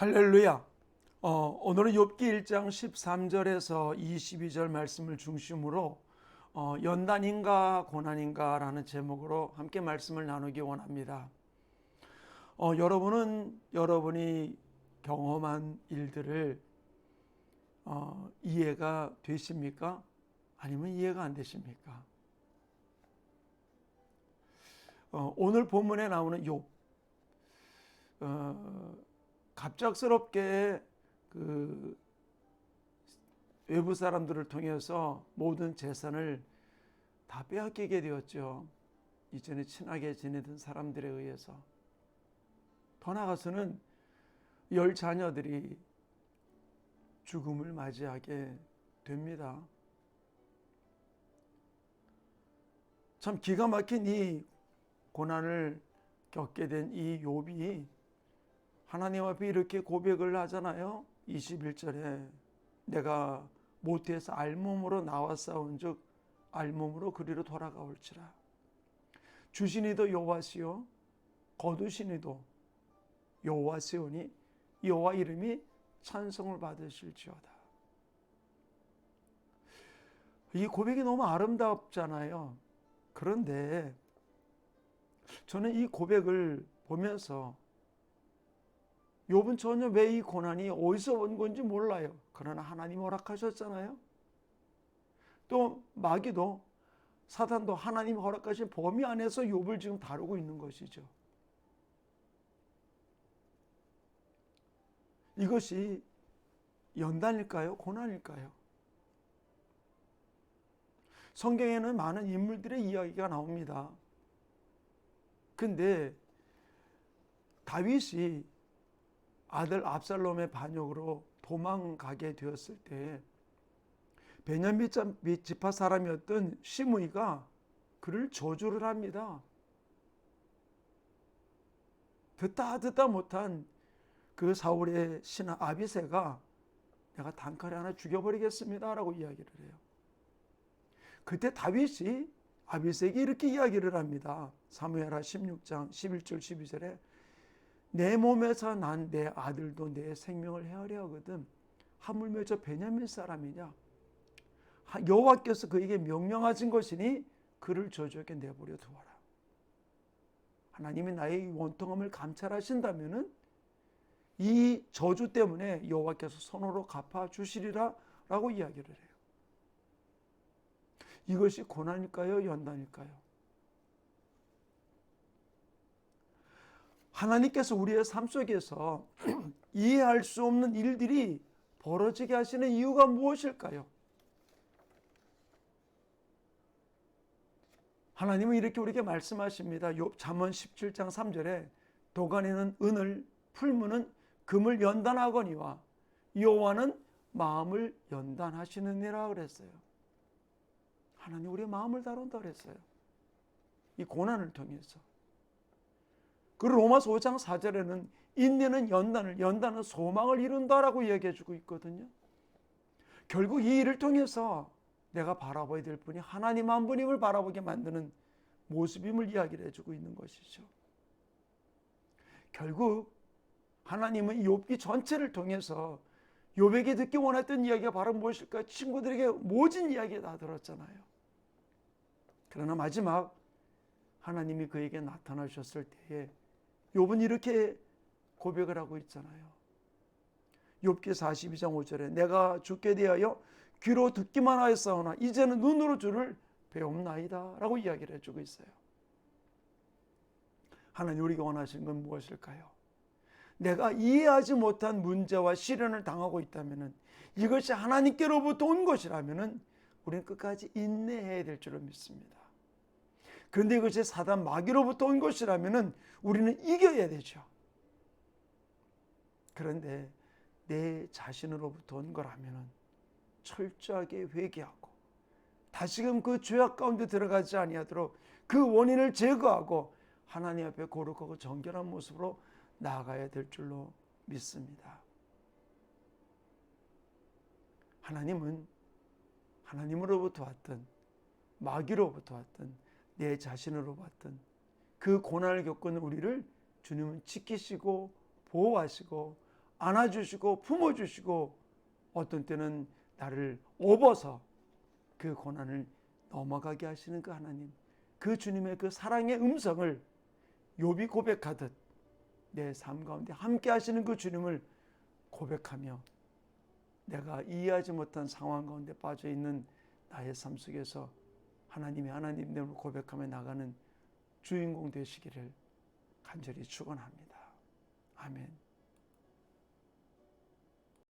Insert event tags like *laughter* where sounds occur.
할렐루야. 어, 오늘은 욥기 1장 13절에서 22절 말씀을 중심으로 어, 연단인가 고난인가라는 제목으로 함께 말씀을 나누기 원합니다. 어, 여러분은 여러분이 경험한 일들을 어, 이해가 되십니까? 아니면 이해가 안 되십니까? 어, 오늘 본문에 나오는 욥 어, 갑작스럽게 그 외부 사람들을 통해서 모든 재산을 다 빼앗기게 되었죠. 이전에 친하게 지내던 사람들에 의해서. 더 나아가서는 열 자녀들이 죽음을 맞이하게 됩니다. 참 기가 막힌 이 고난을 겪게 된 이 욥이 하나님 앞에 이렇게 고백을 하잖아요. 21절에 내가 모태에서 알몸으로 나와 싸운 즉 알몸으로 그리로 돌아가올지라. 주신이도 여호와시요 거두신이도 여호와시오니 여호와 이름이 찬송을 받으실지어다. 이 고백이 너무 아름답잖아요. 그런데 저는 이 고백을 보면서 욥은 전혀 왜 이 고난이 어디서 온 건지 몰라요. 그러나 하나님 허락하셨잖아요. 또 마귀도 사단도 하나님 허락하신 범위 안에서 욥을 지금 다루고 있는 것이죠. 이것이 연단일까요? 고난일까요? 성경에는 많은 인물들의 이야기가 나옵니다. 근데 다윗이 아들 압살롬의 반역으로 도망가게 되었을 때 베냐민 지파 사람이었던 시므이가 그를 저주를 합니다. 듣다 듣다 못한 그 사울의 신하 아비세가 내가 단칼에 하나 죽여버리겠습니다라고 이야기를 해요. 그때 다윗이 아비세에게 이렇게 이야기를 합니다. 사무엘하 16장 11절 12절에 내 몸에서 난 내 아들도 내 생명을 헤아려 하거든. 하물며 저 베냐민 사람이냐? 여호와께서 그에게 명령하신 것이니 그를 저주에게 내버려 두어라. 하나님이 나의 원통함을 감찰하신다면은 이 저주 때문에 여호와께서 손으로 갚아 주시리라 라고 이야기를 해요. 이것이 고난일까요? 연단일까요 하나님께서 우리의 삶 속에서 *clears throat* 이해할 수 없는 일들이 벌어지게 하시는 이유가 무엇일까요? 하나님은 이렇게 우리에게 말씀하십니다. 잠언 17장 3절에 도가니는 은을 풀무는 금을 연단하거니와 여호와는 마음을 연단하시느니라 그랬어요. 하나님 우리의 마음을 다룬다 그랬어요. 이 고난을 통해서. 그 로마서 5장 4절에는 인내는 연단을, 연단은 소망을 이룬다라고 이야기해 주고 있거든요. 결국 이 일을 통해서 내가 바라봐야 될 분이 하나님 한 분임을 바라보게 만드는 모습임을 이야기를 해주고 있는 것이죠. 결국 하나님은 욥기 전체를 통해서 욥에게 듣기 원했던 이야기가 바로 무엇일까? 친구들에게 모진 이야기 다 들었잖아요. 그러나 마지막 하나님이 그에게 나타나셨을 때에 욥은 이렇게 고백을 하고 있잖아요. 욥기 42장 5절에 내가 죽게 되하여 귀로 듣기만 하였사오나 이제는 눈으로 주를 배움나이다 라고 이야기를 해주고 있어요. 하나님 우리가 원하시는 건 무엇일까요? 내가 이해하지 못한 문제와 시련을 당하고 있다면 이것이 하나님께로부터 온 것이라면 우리는 끝까지 인내해야 될 줄을 믿습니다. 그런데 이것이 사단 마귀로부터 온 것이라면 우리는 이겨야 되죠. 그런데 내 자신으로부터 온 거라면 철저하게 회개하고 다시금 그 죄악 가운데 들어가지 아니하도록 그 원인을 제거하고 하나님 앞에 거룩하고 정결한 모습으로 나아가야 될 줄로 믿습니다. 하나님은 하나님으로부터 왔던 마귀로부터 왔던 내 자신으로 봤던 그 고난을 겪은 우리를 주님은 지키시고 보호하시고 안아주시고 품어주시고 어떤 때는 나를 업어서 그 고난을 넘어가게 하시는 그 하나님 그 주님의 그 사랑의 음성을 욥이 고백하듯 내 삶 가운데 함께 하시는 그 주님을 고백하며 내가 이해하지 못한 상황 가운데 빠져 있는 나의 삶 속에서 하나님의 하나님됨을 고백하며 나가는 주인공 되시기를 간절히 축원합니다. 아멘.